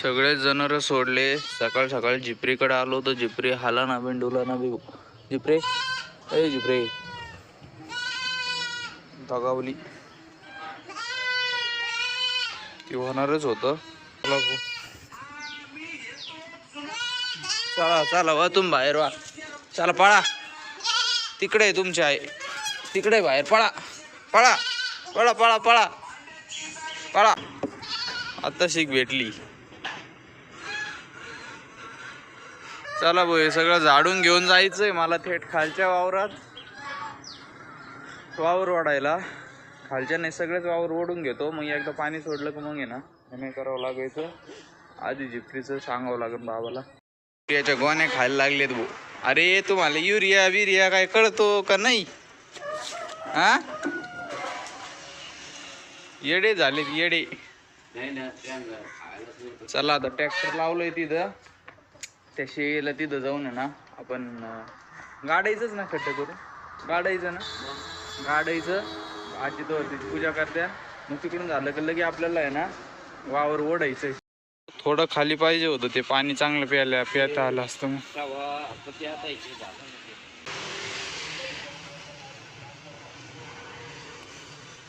सगळे जनावर सोडले. सकाळ सकाळ जिपरीकडे आलो तर जिपरी हाला ना भेंडूला ना बी जिपरे? अरे जिपरे. दगावली. ती होणारच होतं. चला चला वा तुम्ही बाहेर वा. चला पळा. तिकडे तुमची आई. तिकडे बाहेर. पळा. पळा. पळा पळा पळा. पळा. आता शीख भेटली. चला भाऊ हे सगळं झाडून घेऊन जायचंय. मला थेट खालच्या वावरात. वावर वाढायला. खालच्या नाही सगळेच वावर ओढून घेतो. मग एकदा पाणी सोडलं की मग आहे ना हे करावं लागायचं. आधी जिपरीचं सांगावं लागेल बाबाला. युरियाच्या गोण्या खायला लागलेत भाऊ. अरे तुम्हाला युरिया बिरिया काय कळतो का नाही? हा? येडे झालेत येडे. चला आता ट्रॅक्टर लावलंय तिथं. त्या शेळीला तिथं जाऊन आहे ना आपण गाडायचंच ना खड्डे करू. गाडायचं ना? गाडायचं आजी तो तिची पूजा करत्या. मग तिकडून झालं की लगे आपल्याला आहे ना वावर ओढायचंय थोडं खाली पाहिजे होतं ते पाणी चांगलं प्यायला पिता आलं असतं मग.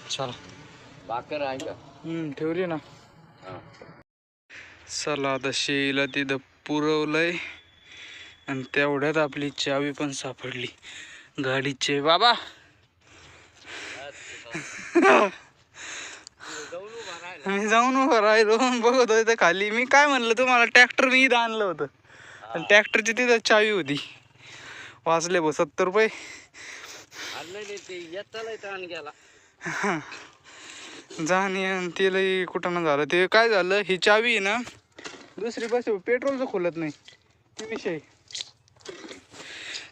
चला. भाकर आहे का? हम्म ठेवली ना. चला आता शेळीला तिथं पुरवलंय. आणि तेवढ्यात आपली चावी पण सापडली. गाडीचे बाबा. मी जाऊन उभा राहिलो. बघत होतो खाली. मी काय म्हणलं तुम्हाला ट्रॅक्टर मी इथं आणलं होतं. आणि ट्रॅक्टरची तिथं चावी होती. वाचले बघ सत्तर रुपये. जाणे आणि. ते लई कुठं ना झालं. ते काय झालं ही चावी आहे ना दुसरी बस पेट्रोलचं खोलत नाही. ते विषय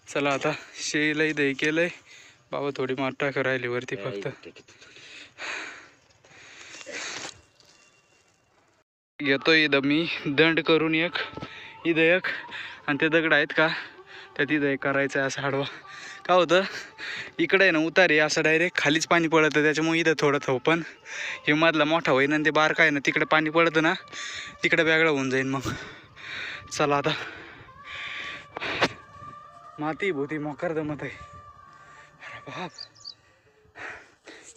चला आता शेळीला इथं हे केलंय. बाबा थोडी माठ टाका राहिली वरती फक्त. घेतो इथं मी दंड करून एक इथं एक. आणि ते दगड आहेत का? त्या तिथं एक करायचं आहे असं आडवा. का होतं? इकडे आहे ना उतार आहे असं डायरेक्ट खालीच पाणी पडतं. त्याच्यामुळे इथं थोडं थोपन हे मधला मोठा होईन आणि ते बारका आहे ना तिकडे पाणी पडतं ना तिकडं वेगळं होऊन जाईन मग. चला आता. माती भोती मोकार जमत आहे. अरे बाप.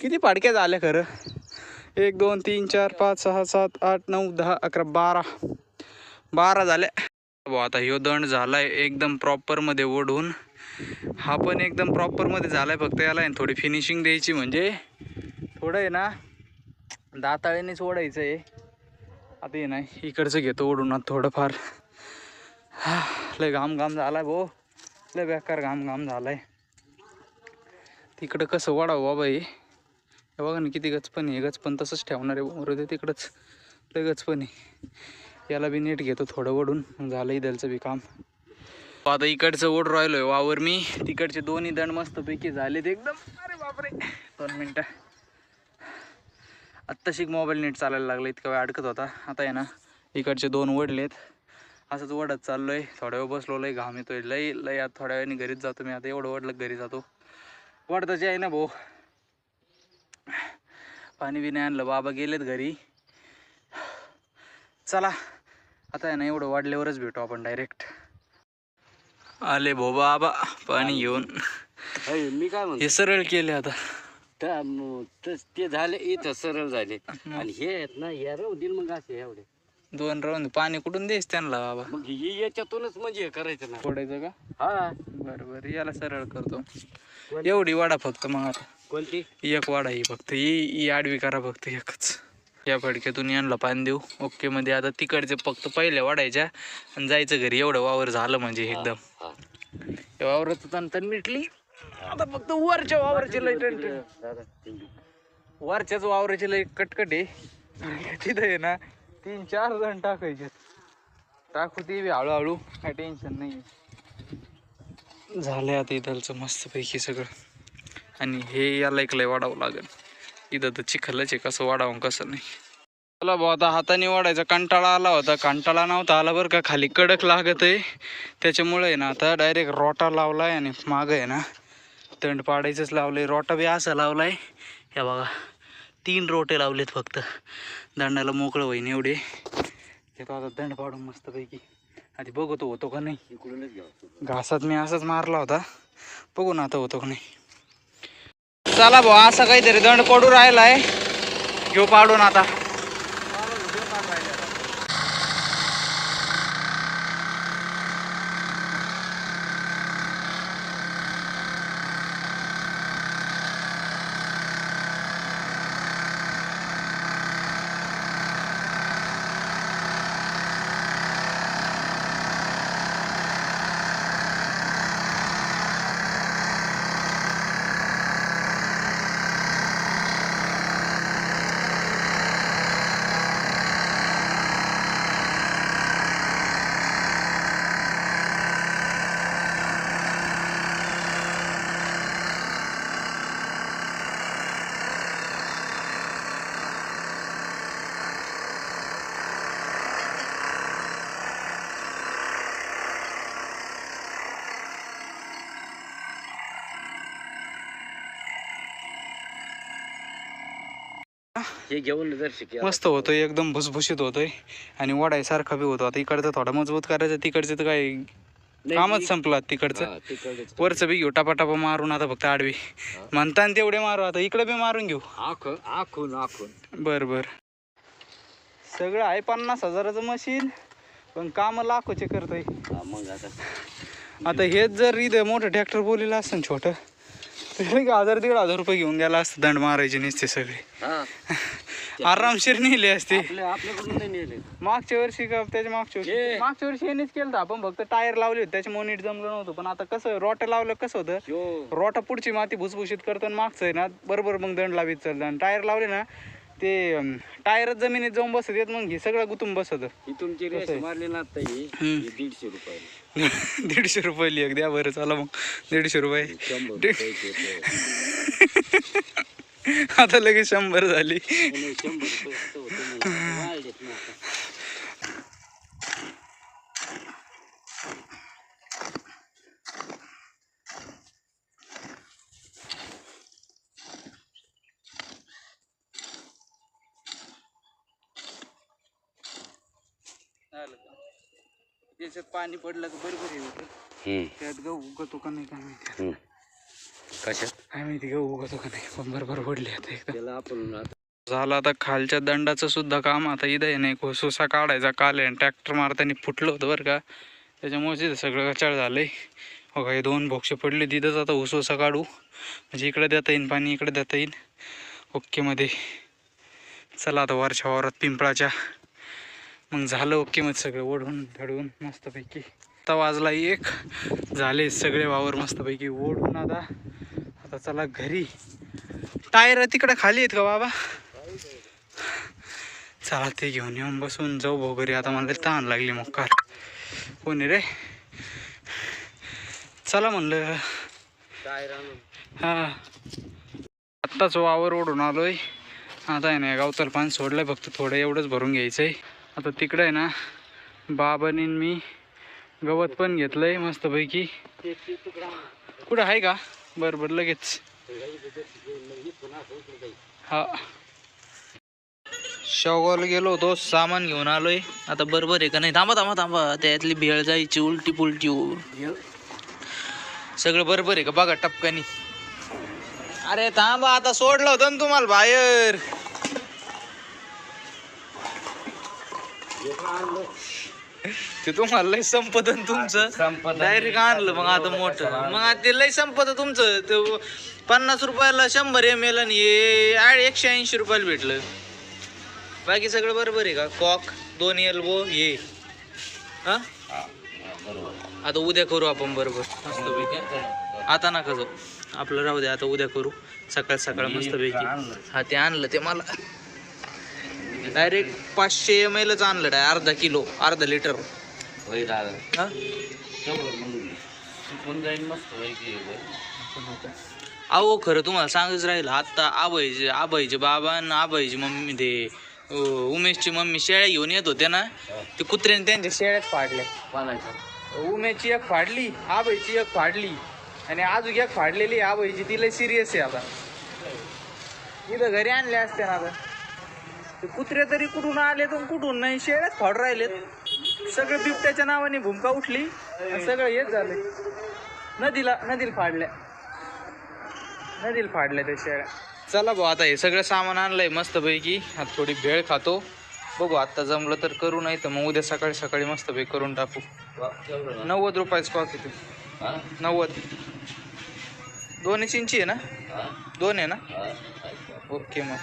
किती पाडक्या झाल्या खरं? एक दोन तीन चार पाच सहा सात आठ नऊ दहा अकरा बारा. बारा झाल्या. आता ह्यो दंड झालाय एकदम प्रॉपरमध्ये ओढून. हा पण एकदम प्रॉपरमध्ये झालाय फक्त याला आहे थोडी फिनिशिंग द्यायची म्हणजे. थोडं आहे ना दाताळ्यानेच ओढायचं आहे आता हे ना इकडचं घेतो ओढून आता थोडंफार. हा, लय घाम घाम झालाय भाऊ. लय बेकार घाम घाम झालाय. तिकडं कसं वाढावं बाबा हे? बघा ना किती गचपण आहे गचपण तसंच ठेवणार आहे मरू तिकडंच लय गचपण आहे. याला बी नीट घेतो थोडं ओढून मग झालं इथलचं बी काम. आता इकडचं ओढ राहिलोय वावर मी. तिकडचे दोन्ही दण मस्तपैकी झालेत एकदम. अरे बापरे. दोन मिनटं. आत्ताशिक मोबाईल नीट चालायला लागला इतका वेळ अडकत होता. आता आहे ना इकडचे दोन ओढलेत. असंच ओढत चाललोय. थोड्या वेळ बसलो लय घाम येतोय. लय लय आता थोड्या वेळाने घरीच जातो मी. आता एवढं ओढलं घरी जातो. वाढताचे आहे ना भाऊ. पाणी बी नाही आणलं. बाबा गेलेत घरी. चला. आता आहे ना एवढं वाढल्यावरच भेटू आपण डायरेक्ट आले भो बाबा पाणी घेऊन. मी काय म्हणतो? हे सरळ केले आता. त्या म- तस- ते झाले इथं सरळ झाले. आणि हे आहेत ना या राहू दिल मग असे एवढे. दोन राऊंड पाणी कुठून द्यायच त्यांना बाबा? मग हे याच्यातूनच म्हणजे हे करायचं ना. फोडायचं का? हा. बरं बरं याला सरळ करतो. एवढी वाडा फक्त मग आता. कोणती? एक वाडा ही फक्त ही ही आडवी करा फक्त एकच. या फडक्यातून यांना पाणी देऊ. ओके मध्ये आता तिकडचे फक्त पहिले वाढायच्या आणि जायचं घरी. एवढं वावर झालं म्हणजे एकदम. हा. या वावराचं तण तण मिटली. आता फक्त वरच्या वावराची लई टणटण वरच्याच वावराची लई कटकट आहे. तिथं आहे ना तीन चार जण टाकायचे. टाकू ती हळूहळू. काय टेन्शन नाही झालंय आता इथलचं मस्तपैकी सगळं. आणि हे याला एक लय वाढावं लागेल. इथं तर चिखलच आहे कसं वाढावं कसं नाही. चला भाऊ आता हाताने वाढायचा कंटाळा आला होता. कंटाळा नव्हता आला बरं का. खाली कडक लागत आहे त्याच्यामुळे आहे ना आता डायरेक्ट रोटा लावलाय आणि मागं आहे ना तंड पाडायचंच लावलंय. रोटा बी असा लावलाय. ह्या बघा तीन रोटे लावलेत फक्त. दंडाला मोकळं होईन एवढे. घेतो आता दंड पाडून मस्तपैकी. आधी बघतो होतो का नाही. घासात मी असाच मारला होता. बघू ना आता होतो का नाही. चला भाऊ असा काहीतरी दंड पडू राहिलाय. घेऊ पाडून आता. हे घेऊन जर शिके मस्त होतोय एकदम भुसभुशीत होतोय. आणि वडायसारखा बी होतो आता इकडचं थोडा मजबूत करायचं तिकडचं तर काय कामच संपलं तिकडचं. वरचं बी घेऊ टापा मारून आता फक्त आडवी. म्हणताना तेवढे मारू आता इकडे बी मारून घेऊ. आख आखून आखून. बर बर. सगळं आहे पन्नास हजाराचं मशीन पण काम लाखोचे करतोय. मग आता आता हेच जर इथं मोठं ट्रॅक्टर बोललेलं असतं छोटं एक हजार दीड हजार रुपये घेऊन गेला असतं दंड मारायचे नसते सगळे. हा. आरामशीर नेले असते. आपल्या आपल्याकडून नाही नेले. मागच्या वर्षी का त्याच्या मागच्या वर्षी ये. मागच्या वर्षी यांनीच केलं आपण फक्त टायर लावले होते त्याच्यामुळे नीट जमलं नव्हतं. पण आता कसं रोटं लावलं कसं होतं? यो. रोटा पुढची माती भुसभुशीत करतो आणि मागचं आहे ना बरोबर मग दंड लावीत चालतं. आणि टायर लावले ना ते अं, टायरच जमिनीत जाऊन बसत येत मग हे सगळं गुतून बसत. ही तुमची रेस? मारली ना आता ही. ही दीडशे रुपये दीडशे रुपये लिह द्या बरं चला मग. दीडशे रुपये. आता लगेच शंभर झाली आणि शंभर रुपये असं होतं म्हणून वाढलेत ना आता. त्याच्यात पाणी पडलं तर बरोबर होतं. हम्म, त्यात गहू उगतो का नाही काय माहिती. कशात? काय माहिती गहू उगतो का नाही पण बरोबर पडले आता एकदम त्याला आपण झालं आता खालच्या दंडाचं सुद्धा काम आता इथं आहे नाही कोसोसा काढायचा काल आहे ट्रॅक्टर मारताना फुटलं होतं बरं का. त्याच्यामुळे तिथं सगळं कचाळ झालंय. हो हे दोन बोक्ष पडले तिथंच आता उसोसा काढू. म्हणजे इकडे देता येईल पाणी इकडे देता येईल ओकेमध्ये चला आता वरच्या वावरात पिंपळाच्या. मग झालं ओके मग सगळं ओढून धडवून मस्तपैकी. आता वाजला एक. झाले सगळे वावर मस्तपैकी ओढून आता. आता चला घरी. टायर तिकडे खाली आहेत का बाबा? चला ते घेऊन येऊन बसून जाऊ भाऊ घरी. आता मला लई तहान लागली मग कार कोणी रे? चला म्हणलं. हां. हा आत्ताच वावर ओढून आलोय. आता आहे ना गावतर पाणी सोडलंय. फक्त थोडं एवढंच भरून घ्यायचंय. आता तिकडं आहे ना बाबानी मी गवत पण घेतलंय मस्तपैकी. कुठं आहे का? बरं बरं लगेच. हा. शेवगावला गेलो होतो सामान घेऊन आलोय. आता बरोबर आहे का नाही? थांबा थांबा थांबा. त्यातली भेळ जायची उलटी पुलटी हो. सगळं बरोबर आहे का? बघा टपकानी अरे थांबा आता सोडलं होतं ना तुम्हाला बाहेर. ते तुम्हाला लय संपत ना तुमचं. संपत डायरेक्ट आणलं मग आता मोठं. मग आता ते लय संपत तुमचं. ते पन्नास रुपयाला शंभर एम एल आणि हे एकशे ऐंशी रुपयाला भेटलं. बाकी सगळं बरोबर आहे का? कॉक दोन एल्बो हे. हा? आता उद्या करू आपण बरोबर. मस्तपैकी आता नका जाऊ. आपलं राहू दे आता उद्या करू. सकाळ सकाळ मस्तपैकी हा ते आणलं. ते मला डायरेक्ट पाचशे एम एलच आणलं डाय अर्धा किलो अर्धा लिटर होय दादा. हा? जाईल मस्त. अहो खरं तुम्हाला सांगच राहिलं आत्ता आबाईचे आबाईचे बाबा आणि आबाईची मम्मी ते अं, उमेशची मम्मी शेळ्या घेऊन येत होते ना ते कुत्र्याने त्यांच्या शेळ्यात फाडल्या. पाण्याचं उमेशची एक फाडली आबाईची एक फाडली आणि अजून एक फाडलेली आबाईची तिला सिरियस आहे आता. इथं घरी आणल्या असते ना आता. ते कुत्रे तरी कुठून आले तर कुठून नाही शेळ्याच फाड राहिलेत. सगळं बिबट्याच्या नावाने भूमिका उठली आणि सगळं हेच झालं नदीला नदीला फाडल्या. नदीला फाडल्या त्या शेळ्या. चला भाऊ आता हे सगळं सामान आणलंय मस्तपैकी. आता थोडी भेळ खातो. बघू आता जमलं तर करू नाही तर मग उद्या सकाळी सकाळी मस्तपैकी करून टाकू. नव्वद रुपयाच पाकिट येते नव्वद. दोन इंची आहे ना? दोन आहे ना? ओके मग.